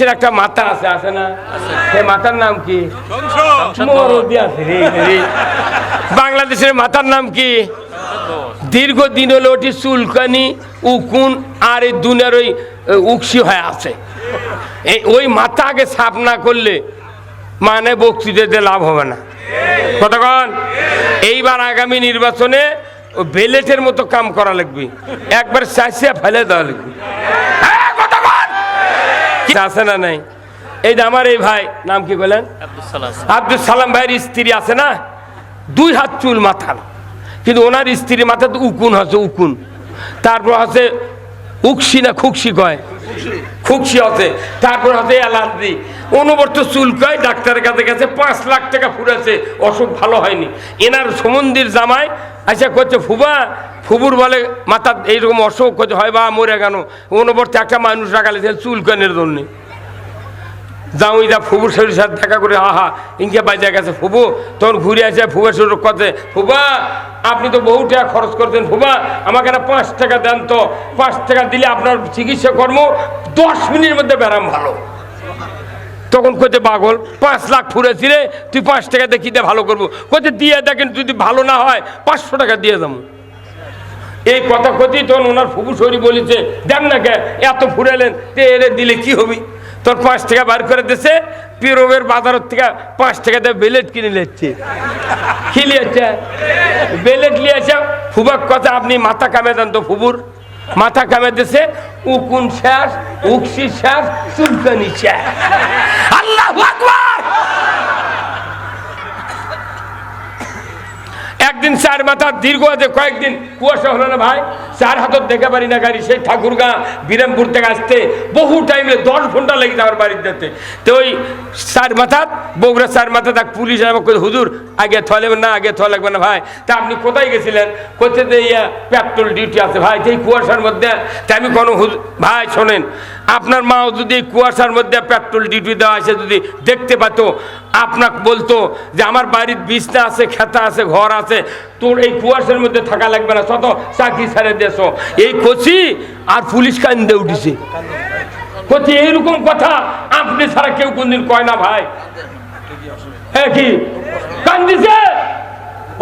বাংলাদেশের একটা মাথা আছে আছে না? সেই মাথার নাম কি। বাংলাদেশের মাথার নাম কি? দীর্ঘদিন হলো ওটি চুলকানি উকুন আর এই দুনিয়ার ওই উকসি হয়ে আছে। এই ওই মাথা আগে সাফ না করলে মানে বক্তৃতাতে লাভ হবে না। কতক্ষণ এইবার আগামী নির্বাচনে ও বেলেটের মতো কাম করা লাগবে। একবার চাইছিয়া ফেলে দেওয়া লাগবে। আছে না নাই? এই যে আমার এই ভাই নাম কি বলেন? আব্দুল সালাম ভাইয়ের স্ত্রী আছে না? দুই হাত চুল মাথার। কিন্তু ওনার স্ত্রীর মাথা তো উকুন হচ্ছে উকুন। তারপর হচ্ছে উকসি না খুকসি কয়? খুকসি আছে তারপর এলাচ অ্যালার্জি অনুবর্ত চুল কয়, ডাক্তারের কাছে গেছে, পাঁচ লাখ টাকা ফুরেছে, অসুখ ভালো হয়নি। এনার সমন্দির জামাই আচ্ছা করছে ফুবা, ফুবুর বলে মাথা এইরকম অসুখ করছে হয় বা মরে গেল। অনুবর্তে একটা মানুষ রাখালে চুল কানের জন্যে। যাও যা ফুবুর শরীর সাথে দেখা করে আহা ইনকে বাজা গেছে। ফুবু তখন ঘুরে আসে ফুবা শুরু করতে। ফুবা, আপনি তো বহু টাকা খরচ করতেন ফুবা, আমাকে না পাঁচ টাকা দেন তো। পাঁচ টাকা দিলে আপনার চিকিৎসা কর্ম দশ মিনিটের মধ্যে ব্যারাম ভালো। তখন কইতে পাগল, পাঁচ লাখ ফুরেছি রে তুই পাঁচ টাকা দিয়ে কিনে ভালো করব? কইতে দিয়ে দেখেন যদি ভালো না হয়, পাঁচশো টাকা দিয়ে যাব এই কথা কথি তখন ওনার ফুবু শরীর বলেছে, দেন না কে, এত ফুরালেন, তে এরে দিলে কি হবি? তোর পাঁচ টাকা বার করে দিছে, পিরোবের বাজারের থেকে পাঁচ টাকা দিয়ে বেলেট কিনে নিচ্ছে কি লিয়েছে বেলেট লিয়েছে ফুবাক কথা, আপনি মাথা কামে দেন তো ফুবুর। মাথা কামে দিছে, উকুন শেষ, উকসি শেষ চুলকানি শ্বাস আল্লাহ আকবার একদিন চার মাথা দীর্ঘ আছে, কয়েকদিন কুয়াশা হলো না ভাই? চার হাতত দেখে পারি না গাড়ি, সেই ঠাকুরগা, বিরামপুর থেকে আসতে বহু টাইমে দশ ঘণ্টা লেগে যাওয়ার বাড়ির যেতে তো ওই চার মাথা বগুড়া চার মাথা তাক পুলিশ আমাকে হুজুর, আগে থলে না, আগে থ লাগবে না ভাই। তা আপনি কোথায় গেছিলেন? কোথায় ইয়া পেট্রোল ডিউটি আছে ভাই সেই কুয়াশার মধ্যে। তা আমি কোনো ভাই, শোনেন আপনার মাও যদি কুয়াশার মধ্যে পেট্রোল ডিউটি দেওয়া আছে যদি দেখতে পাতো, আপনাকে বলতো যে আমার বাড়ির বিছনা আছে, খেতা আছে, ঘর আছে, তোর এই কুয়াশার মধ্যে থাকা লাগবে না শত চাকরি ছেড়ে দেশো এই কচি আর পুলিশ কান্দে উঠেছে। কচি, এইরকম কথা আপনি ছাড়া কেউ কোনদিন কয় না ভাই। হ্যাঁ কি? কান্দিছে?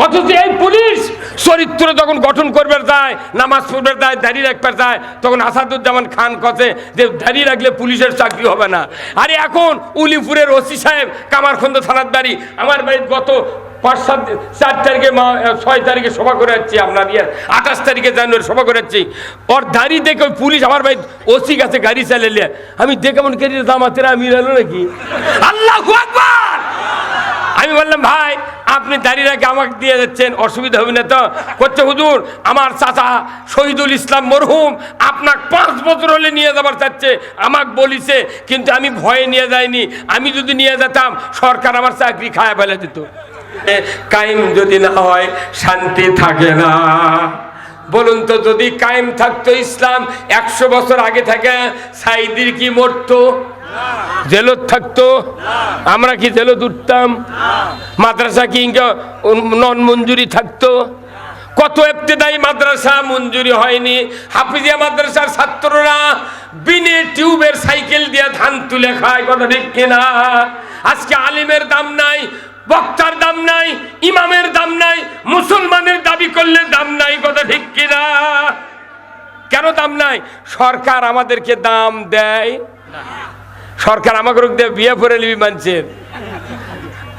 অথচ এই পুলিশ চরিত্র যখন গঠন করবে যায়, নামাজ পড়বে যায় দাঁড়িয়ে রাখবে যায়, তখন আসাদুজ্জামান খান কছে যে দাঁড়িয়ে রাখলে পুলিশের চাকরি হবে না। আরে এখন উলিপুরের ওসি সাহেব, কামারখন্দ থানার বাড়ি আমার বাড়ির গত পাঁচ সাত চার তারিখে ছয় তারিখে সভা করে যাচ্ছি আপনার ইয়ে আঠাশ তারিখে জানুয়ারি সভা করে যাচ্ছি। ওর দাঁড়িয়ে দেখে ওই পুলিশ আমার বাড়ি ওসি কাছে গাড়ি চালিয়ে আমি দেখে মনে করি দামাতেরা আমি এলো নাকি? আল্লাহ আমি বললাম, ভাই, আপনি দাঁড়িয়ে আমাকে দিয়ে যাচ্ছেন, অসুবিধা হবে না তো। করছে হুজুর, আমার চাচা শহীদুল ইসলাম মরহুম আপনাকে পাঁচ বছর হলে নিয়ে যাবার চাচ্ছে, আমাকে বলিছে, কিন্তু আমি ভয়ে নিয়ে যাইনি। আমি যদি নিয়ে যেতাম, সরকার আমার চাকরি খায় ফেলে দিত। কাইম যদি না হয়, শান্তি থাকে না। বলুন তো, যদি কায়েম থাকতো ইসলাম, একশো বছর আগে থাকে সাইদির কি মরতো? জেলত থাকতো? আমরা কি জেলত উঠতাম? মাদ্রাসা কি নন মঞ্জুরি থাকতো? কত এফতেদায়ী মাদ্রাসা মঞ্জুরি হয়নি। হাফিজিয়া মাদ্রাসার ছাত্ররা বিনে টিউবের সাইকেল দিয়ে ধান তুলে খায়, কথা ঠিক কিনা? আজকে আলিমের দাম নাই বক্তার দাম নাই, ইমামের দাম নাই, মুসলমানের দাবি করলে দাম নাই, কথা ঠিক কিনা? কেন দাম নাই? সরকার আমাদেরকে দাম দেয়। সরকার আমাকে দিয়ে, বিয়ে করে নিবি মানুষের।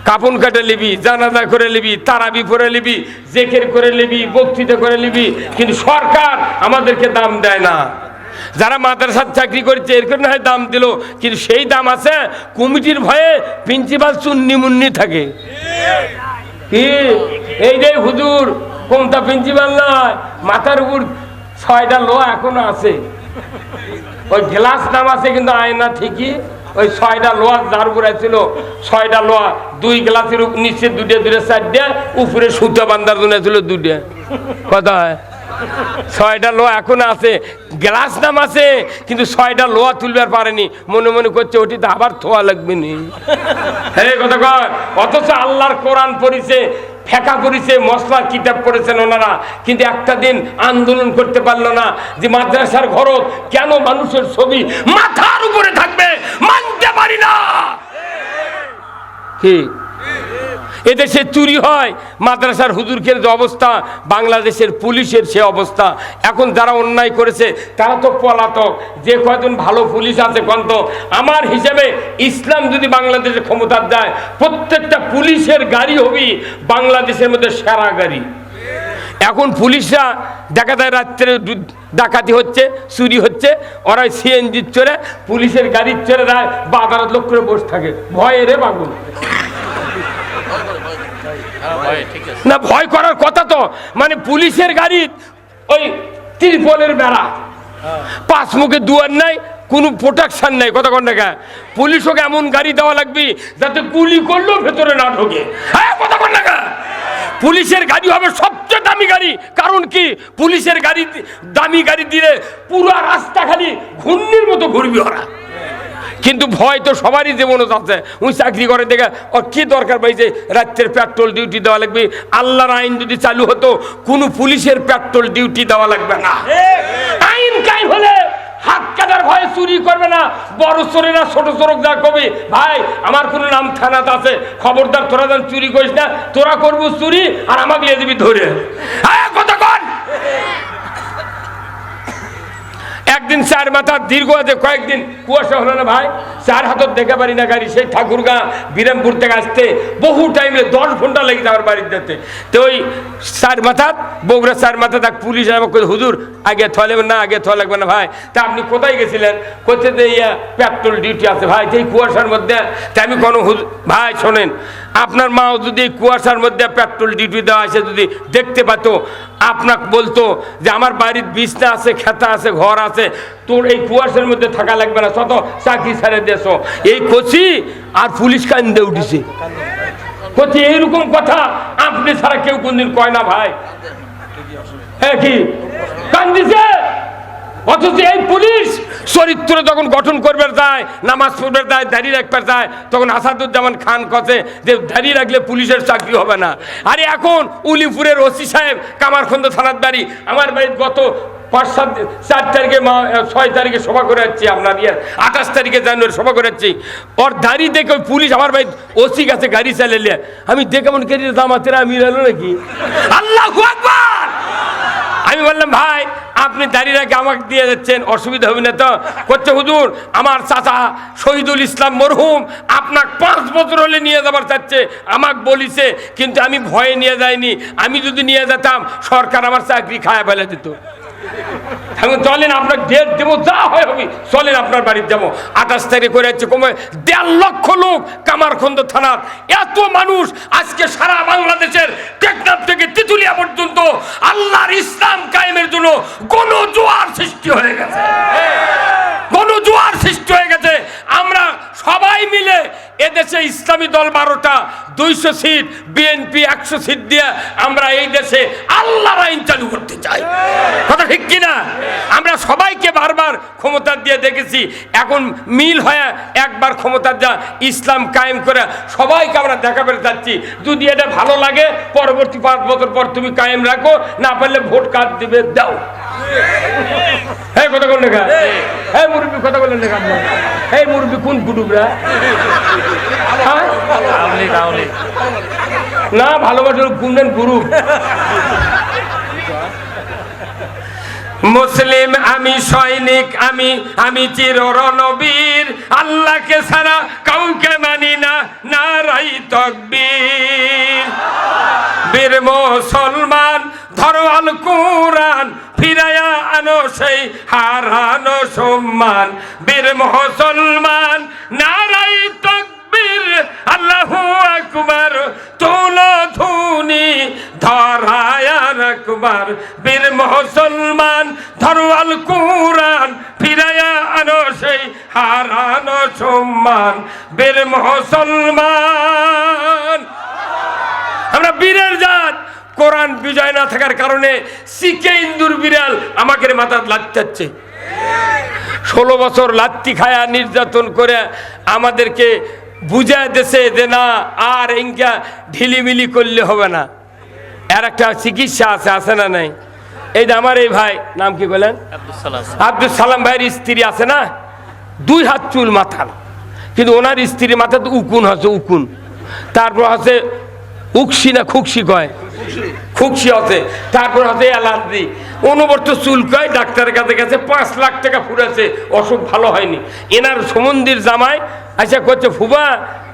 কাপন কাটে নিবি, জানাজা করে নিবি, তারাবি করে নিবি, জেকের করে নিবি, বক্তৃতা করে নিবি, কিন্তু সরকার আমাদেরকে দাম দেয় না। যারা মাদ্রাসার চাকরি করছে, এর জন্য হয় দাম দিল। কিন্তু সেই দাম আছে, কমিটির ভয়ে প্রিন্সিপাল চুন্নি মুন্নি থাকে। কি? এই যে হুজুর, কোনটা প্রিন্সিপাল নয়? মাথার উপর ছয়টা লোহা এখনও আছে। ওই গ্লাস নাম আছে, কিন্তু আয়না ঠিকই। ওই ছয়টা লোহা যার উপরে ছিল ছয়টা লোহা দুই গ্লাসের নিচে দুটে দুটে চারটে, উপরে সুতো বান্ধার জন্য ছিল দুটে কথা হয়? ছয়টা লোয়া এখন আছে, গ্লাস নাম আছে, কিন্তু ছয়টা লোয়া তুলবার পারেনি। মনে মনে করছে ওটি তো আবার থোয়া লাগবে নি। হ্যাঁ কথা কয়। অথচ আল্লাহর কোরআন পড়িছে, ফেঁকা পড়েছে মশলা কিতাব পড়েছেন ওনারা। কিন্তু একটা দিন আন্দোলন করতে পারল না যে মাদ্রাসার ঘরত কেন মানুষের ছবি মাথার উপরে থাকবে, মানতে পারি না। কি? এদেশে চুরি হয়, মাদ্রাসার হুজুরকের যে অবস্থা, বাংলাদেশের পুলিশের সে অবস্থা। এখন যারা অন্যায় করেছে, তারা তো পলাতক। যে কয়জন ভালো পুলিশ আছে কন্ত, আমার হিসেবে ইসলাম যদি বাংলাদেশে ক্ষমতার দেয়, প্রত্যেকটা পুলিশের গাড়ি হবি বাংলাদেশের মধ্যে সেরা গাড়ি। এখন পুলিশরা দেখা যায় রাত্রে ডাকাতি হচ্ছে, চুরি হচ্ছে ওরা সিএনজির চড়ে পুলিশের গাড়ির চড়ে দেয় বা আদালত লোক করে বসে থাকে। ভয়ে রে বাগুন না ভয় করার কথা তো মানে পুলিশের গাড়ি ওই ত্রিপলের বেড়া। পাঁচ মুখে দুয়ার নাই কোনো প্রোটেকশন নাই কথা কোন দেখা পুলিশকে এমন গাড়ি দেওয়া লাগবে যাতে গুলি করলেও ভেতরে না ঢোকে। হ্যাঁ কথা কোন দেখা পুলিশের গাড়ি হবে সবচেয়ে দামি গাড়ি। কারণ কি? পুলিশের গাড়ি দামি গাড়ি দিলে পুরো রাস্তা খালি ঘূর্ণির মতো ঘুরবি ওরা। কিন্তু ভয় তো সবারই জীবনে আছে। উনি চাকরি করে দেখে ওর কি দরকার পাইছে রাত্রের পেট্রোল ডিউটি দেওয়া লাগবে? আল্লাহর আইন যদি চালু হতো, কোনো পুলিশের পেট্রোল ডিউটি দেওয়া লাগবে না। আইন কাইম হলে হাত কাটার ভয়ে চুরি করবে না। বড় চোরেরা, ছোট চোরক যা কবি ভাই, আমার কোনো নাম থানাত আছে। খবরদার, তোরা যেন চুরি করিস না, তোরা করব চুরি, আর আমাকে লিয়ে দিবি ধরে। হ্যাঁ কতক্ষণ একদিন চার মাথার দীর্ঘ আছে, কয়েকদিন কুয়াশা হলো না ভাই? চার হাতত দেখে পারি না গাড়ি, সেই ঠাকুরগাঁ, বিরামপুর থেকে আসতে বহু টাইমে দশ ঘণ্টা লেগে যাওয়ার বাড়ির যেতে। তো ওই চার মাথাত বগুড়া চার মাথা, তাক পুলিশ আমাকে হুজুর, আগে থলে না, আগে থ লাগবে না ভাই। তা আপনি কোথায় গেছিলেন? কোথায় ইয়া পেট্রোল ডিউটি আছে ভাই সেই কুয়াশার মধ্যে, তা আমি কোনো ভাই, শোনেন আপনার মাও যদি কুয়াশার মধ্যে পেট্রোল ডিউটি দেওয়া আছে, যদি দেখতে পেত, আপনাকে বলতো যে আমার বাড়ির বিছনা আছে, খেতা আছে, ঘর আছে, তোর এই কুয়াশার মধ্যে থাকা লাগবে না শত চাকরি ছেড়ে দেশ এই কচি আর পুলিশ কান্দে উঠেছে। কচি, এইরকম কথা আপনি ছাড়া কেউ কোনদিন কয় না ভাই। হ্যাঁ কি? কান্দিছে? অথচ এই পুলিশ চরিত্র যখন গঠন করবে যায়, নামাজ পড়বে যায়, দাঁড়িয়ে রাখবে যায়, তখন আসাদুজ্জামান খান কছে যে দাঁড়িয়ে রাখলে পুলিশের চাকরি হবে না। আরে এখন উলিপুরের ওসি সাহেব, কামারখন্দ থানার বাড়ি আমার বাড়ির গত পাঁচ, সাত, চার তারিখে ছয় তারিখে সভা করে যাচ্ছি আপনার ইয়ে আঠাশ তারিখে জানুয়ারি সভা করে যাচ্ছি। ওর দাড়ি দেখে ওই পুলিশ আমার বাড়ি ওসি কাছে গাড়ি চালিয়ে আমি দেখে মন কেটে দামাতেরা আমি এলো নাকি? আল্লাহ আমি বললাম, ভাই, আপনি দাঁড়িয়ে আমাকে দিয়ে যাচ্ছেন, অসুবিধা হবে না তো? করছে, হুজুর, আমার চাচা শহীদুল ইসলাম মরহুম আপনাকে পাঁচ বছর হলে নিয়ে যাবার চাচ্ছে, আমাকে বলিছে, কিন্তু আমি ভয়ে নিয়ে যাইনি। আমি যদি নিয়ে যেতাম, সরকার আমার চাকরি খায় ফেলে দিত। চলেন আপনার ডেট দেবো, যা হয় হবে। চলেন, আপনার বাড়িতে যাব। আঠাশ তারিখ করে যাচ্ছে কমে দেড় লক্ষ লোক কামারখন্দ থানার। এত মানুষ আজকে সারা বাংলাদেশের টেকনাফ থেকে তিতুলিয়া পর্যন্ত আল্লাহর ইসলাম কায়েমের জন্য গণজোয়ার সৃষ্টি হয়ে গেছে। গণজোয়ার সৃষ্টি হয়ে গেছে। আমরা সবাই মিলে এদেশে ইসলামী দল বারোটা দুইশো সিট বিএনপি একশো সিট দিয়ে আমরা এই দেশে আল্লাহর আইন চালু করতে চাই। কথা ঠিক কিনা? আমরা সবাইকে বারবার ক্ষমতা দিয়ে দেখেছি, এখন মিল হয়ে একবার ক্ষমতা যা ইসলাম কায়েম করে সবাইকে আমরা দেখা পেতে চাচ্ছি। যদি এটা ভালো লাগে, পরবর্তী পাঁচ বছর পর তুমি কায়েম রাখো, না পারলে ভোট কার্ড দিবে, দাও। হ্যাঁ কথা বললে লেখা। হ্যাঁ মুরব্বী, কথা বললেন লেখা হ্যাঁ মুরব্বী, কোন কুটুবরা? হ্যাঁ? না, ভালোবাসার গুনবেন গুরু। মুসলিম আমি সৈনিক, আমি আমি চির রণবীর আল্লাহকে ছাড়া কাউকে মানি না, নারাই তকবীর। বীর মুসলমান, ধরো আল কুরআন ফিরায়া আনো সেই হারানো সম্মান। বীর মুসলমান নারাই তকবীর, আল্লাহু আকবার তুলো ধুনি ধরায়ার আকবার বীর মুসলমান ধরো আল কুরআন ফিরায়া আনো সেই হারানো সম্মান। বীর মুসলমান, আমরা বীরের জাত কোরআন বিজয় না থাকার কারণে শিখে ইন্দুর বিড়াল আমাকে মাথা লাচ্চাচ্ছে ষোলো বছর লাত্তি খায়া নির্যাতন করে আমাদেরকে বুঝায় দেশে যে না আর ইঙ্কা ঢিলিমিলি করলে হবে না। এর একটা চিকিৎসা আছে আছে না নাই? এই যে আমার এই ভাই নাম কি বলেন? আব্দুল সালাম ভাইয়ের স্ত্রী আছে না? দুই হাত চুল মাথার। কিন্তু ওনার স্ত্রীর মাথা তো উকুন হচ্ছে উকুন। তারপর আছে উকসি না খুকসি কয়? খুকসি হতে। তারপর হতে অ্যালার্জি অনবর্ত চুল কয়, ডাক্তারের কাছে গেছে, পাঁচ লাখ টাকা ফুরেছে, অসুখ ভালো হয়নি। এনার সমন্দির জামাই আচ্ছা করছে ফুবা,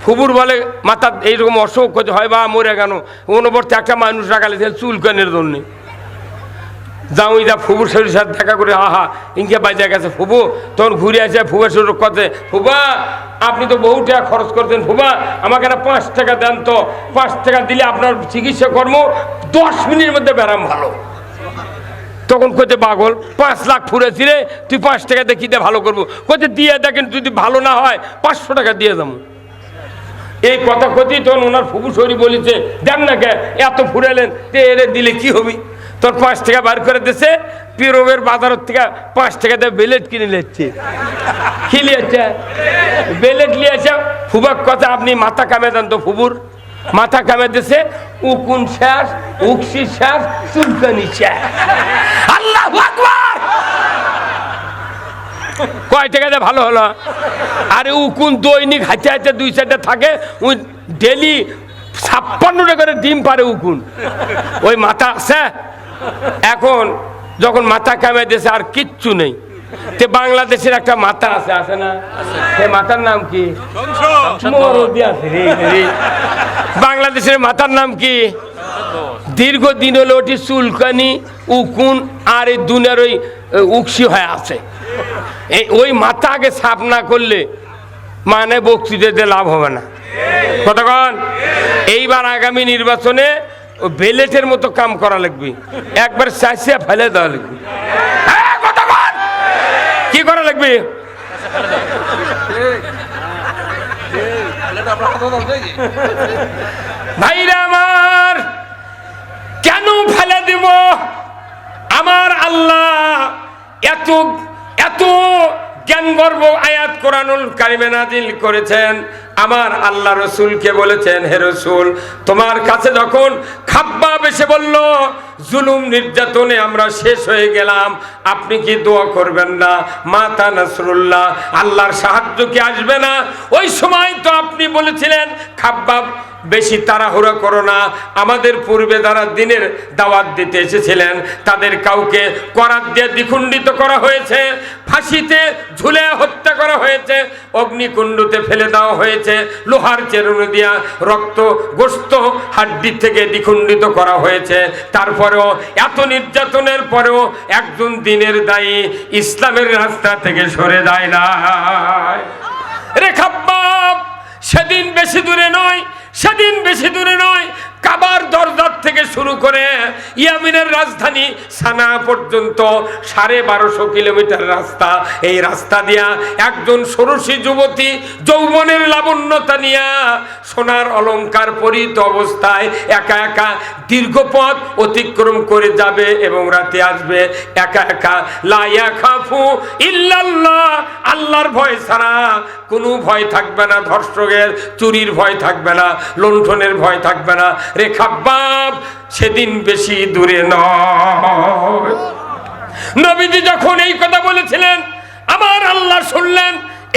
ফুবুর বলে মাথা এইরকম অসুখ করছে হয় বা মরে গেল। অনবর্ত একটা মানুষ রাখালে চুল কনের জন্যে। যাও যা ফুবুর শরীর সাথে দেখা করে, আহা, ইনকে বাজে গেছে ফুবু তখন ঘুরে আসে ফুবার শরীর কথা ফুবা, আপনি তো বহু টাকা খরচ করতেন ফুবা, আমাকে একটা পাঁচ টাকা দেন তো। পাঁচ টাকা দিলে আপনার চিকিৎসা কর্ম দশ মিনিটের মধ্যে ব্যারাম ভালো। তখন কইতে পাগল, পাঁচ লাখ ফুরেছি রে, তুই পাঁচ টাকা দিয়ে ভালো করব? কইতে দিয়ে দেখেন, যদি ভালো না হয়, পাঁচশো টাকা দিয়ে যাব এই কথা কথি তখন ওনার ফুবু শরীর বলেছে, দেন না কে, এত ফুরালেন, তে এরে দিলে কি হবি? তোর পাঁচ টাকা বার করে দিছে, পিরোবের বাজারের থেকে পাঁচ টাকা দিয়ে বেলেট কিনে নিচ্ছে কি লিয়েছে বেলেট লিয়েছে ফুবাক কথা, আপনি মাথা কামে দেন তো ফুবুর। মাথা কামে দিছে, উকুন শেষ, উকসি শেষ চুলকানি শেষ। আল্লাহ কয় টাকাতে ভালো হলো? আরে উকুন দৈনিক হাতে হাতে দুই চারটে থাকে ওই ডেলি ছাপ্পান্নটা করে ডিম পারে উকুন। ওই মাথা আছে এখন যখন মাথা কামে দিয়েছে আর কিচ্ছু নেই। তে বাংলাদেশের একটা মাথা আছে আছে না? সে মাথার নাম কি। বাংলাদেশের মাথার নাম কি? দীর্ঘদিন হলো ওটি চুলকানি উকুন আর এই দুনের ওই উকসি হয়ে আছে। এই ওই মাথা আগে সাফ না করলে মানে বক্তৃতাতে লাভ হবে না। কতক্ষণ এইবার আগামী নির্বাচনে ও বেলেটের মতো কাম করা লাগবে। একবার চাইছিয়া ফেলে দেওয়া লাগবে। হ্যাঁ, কি করা লাগবে? ভাইরা আমার কেন ফেলে দিব? আমার আল্লাহ এত এত জ্ঞান গর্ব আয়াত কোরআনুল কারিমে নাজিল করেছেন। আমার আল্লাহ রসুলকে বলেছেন, হে রসুল, তোমার কাছে যখন খাব্বা এসে বলল, জুলুম নির্যাতনে আমরা শেষ হয়ে গেলাম, আপনি কি দোয়া করবেন না? মাতা নাসরুল্লাহ, আল্লাহর সাহায্য কি আসবে না? ওই সময় তো আপনি বলেছিলেন, খাব্বাব বেশি তাড়াহুড়া করো না। আমাদের পূর্বে যারা দিনের দাওয়াত দিতে এসেছিলেন, তাদের কাউকে করাত দিয়ে দ্বিখণ্ডিত করা হয়েছে, ফাঁসিতে ঝুলে হত্যা করা হয়েছে, অগ্নিকুণ্ডতে ফেলে দেওয়া হয়েছে, লোহার চেরুনি দিয়া রক্ত গোস্ত হাড্ডি থেকে দ্বিখণ্ডিত করা হয়েছে। তারপরেও এত নির্যাতনের পরেও একজন দিনের দায়ী ইসলামের রাস্তা থেকে সরে যায় না রেখাব্বাব সেদিন বেশি দূরে নয় সেদিন বেশি দূরে নয় কাবার দরজার থেকে শুরু করে ইয়ামিনের রাজধানী সানা পর্যন্ত সাড়ে বারোশো কিলোমিটার রাস্তা। এই রাস্তা দিয়া একজন ষোড়শী যুবতী যৌবনের লাবণ্যতা নিয়া সোনার অলংকার পরিত অবস্থায় একা একা দীর্ঘ পথ অতিক্রম করে যাবে এবং রাতে আসবে একা একা। লাইয়া খাফু ইল্লাল্লাহ, আল্লাহর ভয় ছাড়া কোনো ভয় থাকবে না, ধর্ষকের চুরির ভয় থাকবে না, লণ্ঠনের ভয় থাকবে না। রেখাব্বাব সেদিন বেশি দূরে নবীজি যখন এই কথা বলেছিলেন আমার আল্লাহ শুনলেন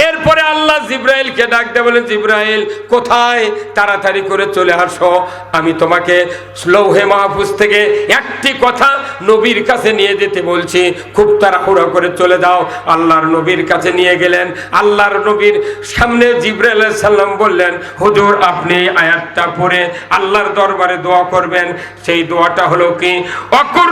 এরপরে আল্লাহ জিব্রাইলকে ডাকতে বলে, জিব্রাইল, কোথায় তাড়াতাড়ি করে চলে আসো? আমি তোমাকে লৌহে মাহফুজ থেকে একটি কথা নবীর কাছে নিয়ে যেতে বলছি। খুব তাড়াহুড়া করে চলে যাও। আল্লাহর নবীর কাছে নিয়ে গেলেন। আল্লাহর নবীর সামনে জিব্রাইল সাল্লাম বললেন, হুজুর, আপনি আয়াতটা পড়ে আল্লাহর দরবারে দোয়া করবেন। সেই দোয়াটা হলো কি? অকুর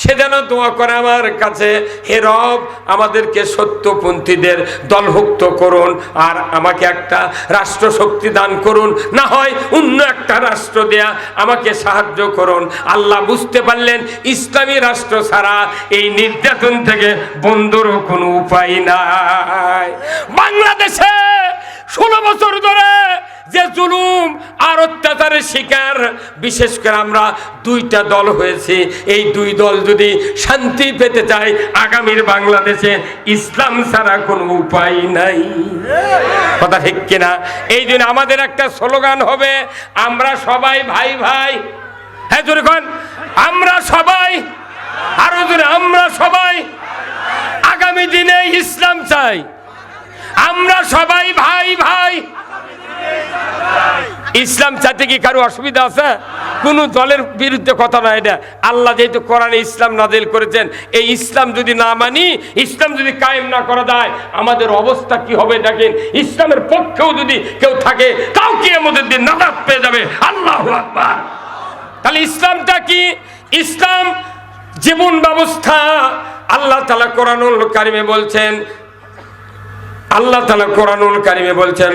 সে যেন দোয়া করে আমার কাছে, হে রব, আমাদেরকে সত্যপন্থীদের দলভুক্ত করুন, আর আমাকে একটা রাষ্ট্র শক্তি দান করুন। না হয় অন্য একটা রাষ্ট্র দেয়া আমাকে সাহায্য করুন। আল্লাহ বুঝতে পারলেন, ইসলামী রাষ্ট্র ছাড়া এই নির্যাতন থেকে বন্ধুরও কোনো উপায় নাই। বাংলাদেশে ষোলো বছর ধরে যে জুলুম আর অত্যাচারের শিকার, বিশেষ করে আমরা দুইটা দল হয়েছে। এই দুই দল যদি শান্তি পেতে চায়, আগামীর বাংলাদেশে ইসলাম ছাড়া কোনো উপায় নাই। কথা ঠিক কিনা? এই জন্য আমাদের একটা স্লোগান হবে, আমরা সবাই ভাই ভাই। হ্যাঁ জোরে কন। আমরা সবাই, আরও জোরে, আমরা সবাই আগামী দিনে ইসলাম চাই। আমরা সবাই ভাই ভাই। ইসলাম চাইতে কি কারও অসুবিধা আছে? কোন দলের বিরুদ্ধে কথা না এটা। আল্লাহ যেহেতু কোরআনে ইসলাম নাজিল করেছেন, এই ইসলাম যদি না মানি, ইসলাম যদি কায়েম না করা যায়, আমাদের অবস্থা কি হবে দেখেন? ইসলামের পক্ষেও যদি কেউ থাকে, তাও কি আমাদের দিন নাজাত পেয়ে যাবে। আল্লাহ আকবার। তাহলে ইসলামটা কি? ইসলাম জীবন ব্যবস্থা, আল্লাহ তালা কোরআনুল কারিমে বলছেন, আল্লাহ তালা কোরআনুল কারিমে বলছেন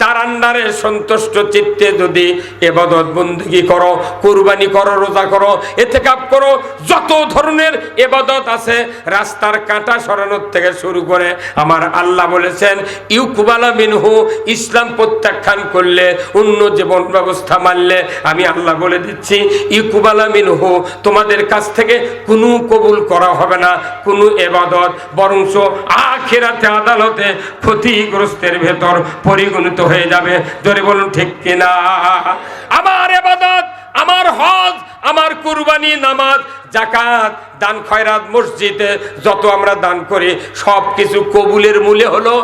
তার আন্ডারে সন্তুষ্ট চিত্তে যদি এবাদত বন্দী করো, কুরবানি করো, রোজা করো এতে কাপ করো, যত ধরনের এবাদত আছে, রাস্তার কাঁটা সরানোর থেকে শুরু করে আমার আল্লাহ বলেছেন, ইউকুবালা মিনহু, ইসলাম প্রত্যাখ্যান করলে, অন্য জীবন ব্যবস্থা মানলে, আমি আল্লাহ বলে দিচ্ছি, ইউকুবালা মিনহু, তোমাদের কাছ থেকে কোনো কবুল করা হবে না, কোনো এবাদত বরংস আখেরাতে আদালতে ক্ষতিগ্রস্তের ভেতর পরিগণিত হয়ে যাবে। জোরে বলুন, ঠিক কিনা? আমার এবাদত, আমার হজ, আমার কুরবানি নামাজ জাকাত দান খয়রাত, মসজিদে, যত আমরা দান করি, সব কিছু কবুলের মূলে হলো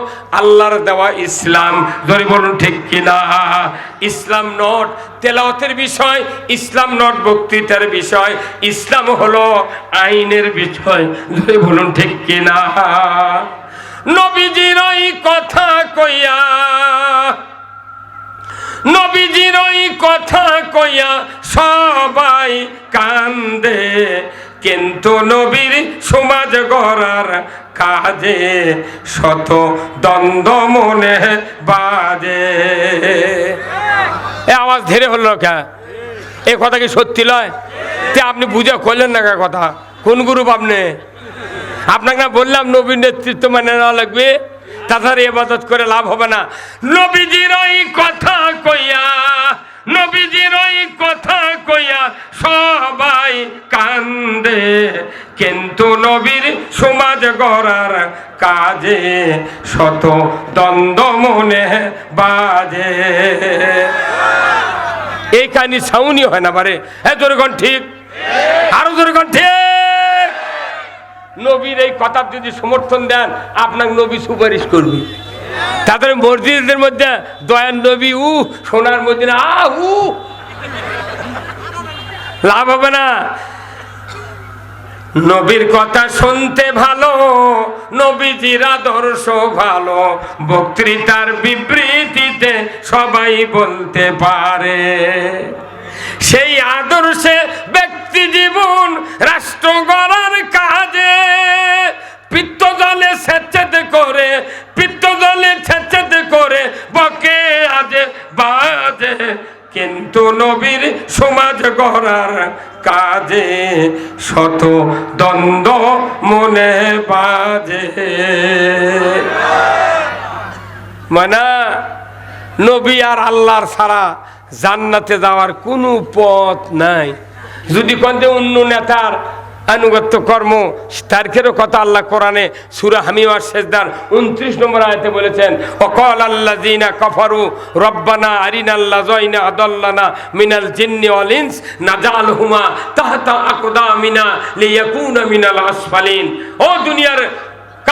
আল্লাহর দেওয়া ইসলাম। ধরে বলুন, ঠিক কিনা? ইসলাম নট তেলাওয়াতের বিষয়, ইসলাম নট বক্তৃতার বিষয়, ইসলাম হলো আইনের বিষয়। ধরে বলুন, ঠিক কিনা? নবীজির ওই কথা কইয়া, নবীজির ওই কথা কইয়া সবাই কান্দে। কিন্তু নবীর সমাজ গড়ার কাজে শত দ্বন্দ্ব মনে বাজে। এ আওয়াজ ধীরে হলো কে? এ কথা কি সত্যি লয়? তে আপনি বুঝে করলেন না কথা? কোন গ্রুপ আপনি আপনাকে না বললাম, নবীর নেতৃত্ব মানে নেওয়া লাগবে। তাছাড়া এবাদত করে লাভ হবে না। নবীজির ওই কথা কইয়া, নবীজির ওই কথা কইয়া সবাই কান্দে। কিন্তু নবীর সমাজ গড়ার কাজে শত দ্বন্দ্ব মনে বাজে। এই কাহিনী সাউনি হয় না পারে। হ্যাঁ জোরগণ ঠিক? আরও জোরগণ ঠিক? নবীর এই কথার যদি সমর্থন দেন আপনার নবী সুপারিশ করবি। তাদের মসজিদের মধ্যে দয়ান নবী, উ, সোনার মধ্যে আ, উ। লাভ হবে না। নবীর কথা শুনতে ভালো, নবীজির আদর্শ ভালো, বক্তৃতার বিবৃতিতে সবাই বলতে পারে। সেই আদর্শে ব্যক্তি জীবন রাষ্ট্র গড়ার কাজে। পিত্ত জলে স্বেচ্ছাতে করে পিত্ত জলে স্বেচ্ছাতে করে, বকে আজে বাজে। কিন্তু নবীর সমাজ গড়ার কাজে শত দ্বন্দ্ব মনে বাজে। মানে নবী আর আল্লাহর ছাড়া জান্নাতে যাওয়ার কোনো পথ নাই। যদি কন্দে অন্য নেতার আনুগত্য কর্ম, তারকেরও কথা আল্লাহ কোরআনে সুরা হামিমার শেষদার উনত্রিশ নম্বর আয়তে বলেছেন, অকল আল্লা জিনা কফারু রব্বানা আরিন আল্লাহ জয়না আদল্লানা মিনাল জিন্নি অলিন্স নাজাল হুমা তাহতা আকদা মিনা লিয়াকুনা মিনাল আসফালিন। ও দুনিয়ার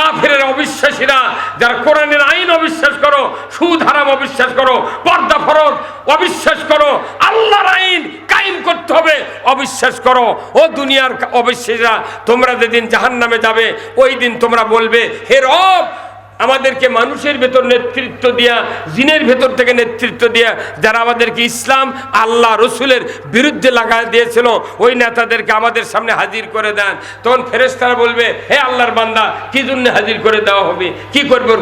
কাফের অবিশ্বাসীরা, যারা কোরআনের আইন অবিশ্বাস করো, সুদ হারাম অবিশ্বাস করো, পর্দা ফরজ অবিশ্বাস করো, আল্লাহর আইন কায়েম করতে হবে, অবিশ্বাস করো। ও দুনিয়ার অবিশ্বাসীরা, তোমরা যেদিন জাহান নামে যাবে, ওই দিন তোমরা বলবে, হে রব আমাদেরকে মানুষের ভেতর নেতৃত্ব দিয়া, জিনের ভেতর থেকে নেতৃত্ব দিয়া, যারা আমাদেরকে ইসলাম, আল্লাহ, রসুলের বিরুদ্ধে লাগাই দিয়েছিল, ওই নেতাদেরকে আমাদের সামনে হাজির করে দেন। তখন ফেরেস্তারা বলবে, হে আল্লাহর বান্দা, কি জন্য হাজির করে দেওয়া হবে? কি করবে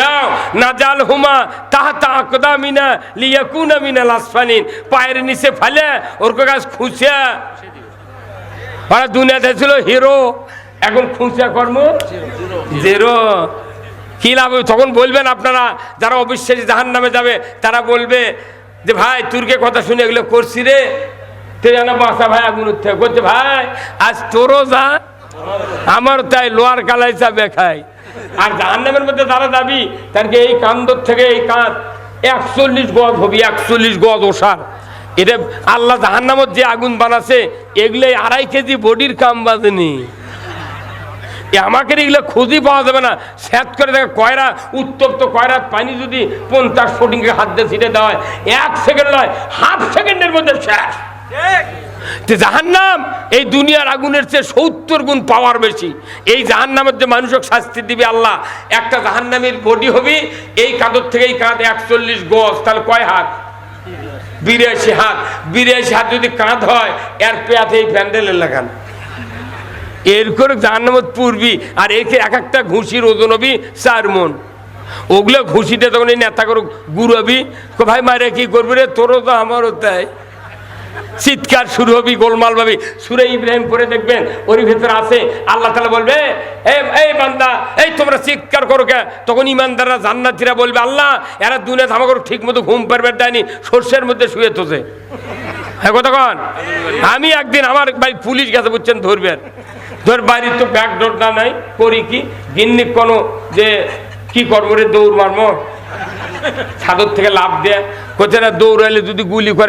দাও। নাজাল হুমা তাহাতা আকদা মিনা লিয়াকুনা মিনা লাসফানিন পায়ের নিচে ফালে, ওর কাছ খুঁচিয়া দুনিয়াতে ছিল হিরো। এখন খুঁচিয়া কর্ম? জেরো। কি লাভ তখন বলবেন আপনারা, যারা অবিশ্বাসী জাহান নামে যাবে, তারা বলবে যে, ভাই তুর্কে কথা শুনে এগুলো করছি রে। তে যেন বাসা ভাই আগুন করছে ভাই, আজ তোরও যা আমার তাই লোয়ার কালাই চাবে খাই আর জাহান্নামের মধ্যে যারা যাবি তারকে এই কান্দর থেকে এই কাঁধ একচল্লিশ গজ হবি, একচল্লিশ গজ ওষার। এটা আল্লাহ জাহান্নামত যে আগুন বানাছে এগুলো আড়াই কেজি বডির কাম বাজেনি। আমাকে এগুলো খুঁজই পাওয়া যাবে না। স্যাত করে দেখে কয়রা উত্তপ্ত কয়রা পানি যদি পঞ্চাশ ফুটিংকে হাত দিয়ে ছিটে দেওয়া হয় এক সেকেন্ড নয় হাফ সেকেন্ডের মধ্যে শেষ। জাহান্নাম এই দুনিয়ার আগুনের চেয়ে সত্তর গুণ পাওয়ার বেশি। এই জাহান্নামের যে মানুষক শাস্তি দিবে আল্লাহ একটা জাহান্নামের বডি হবে এই কাঁদর থেকে এই কাঁধ একচল্লিশ গজ তাহলে কয় হাত? বিরাশি হাত। বিরাশি হাত যদি কাঁধ হয় এর পেয়াতে এই প্যান্ডেলে লাগান। এর করে জাহান্নামত পূর্বি, আর একে এক একটা ঘুষির ওজন হবি চার মন। ওগুলো ঘুষিটা তখন এই নেতা করে গুড়াবি কো ভাই মারে, কি করবি রে? তোরও তো আমারও তাই। চিৎকার শুরু হবি, গোলমাল ভাবি। সুরে ইব্রাহিম করে দেখবেন ওর ভেতরে আছে, আল্লাহ তালা বলবে এই বান্দা, এই তোমরা চিৎকার করো কে? তখন ইমানদাররা, জান্নাতিরা বলবে, আল্লাহ, এরা দুনে ধামা করো ঠিক মতো ঘুম পারবে দেয়নি, সর্ষের মধ্যে শুয়ে তোছে হ্যাঁ কতক্ষণ আমি একদিন আমার ভাই পুলিশ গেছে, বুঝছেন, ধরবেন। ধর বাড়ির তো ব্যাগ ডোরটা নাই, করি কি? গিন্নি কোনো যে কি করব রে, দৌড় মারমো ছাদর থেকে লাভ দেয়। কোথায় দৌড়াইলে যদি গুলি করে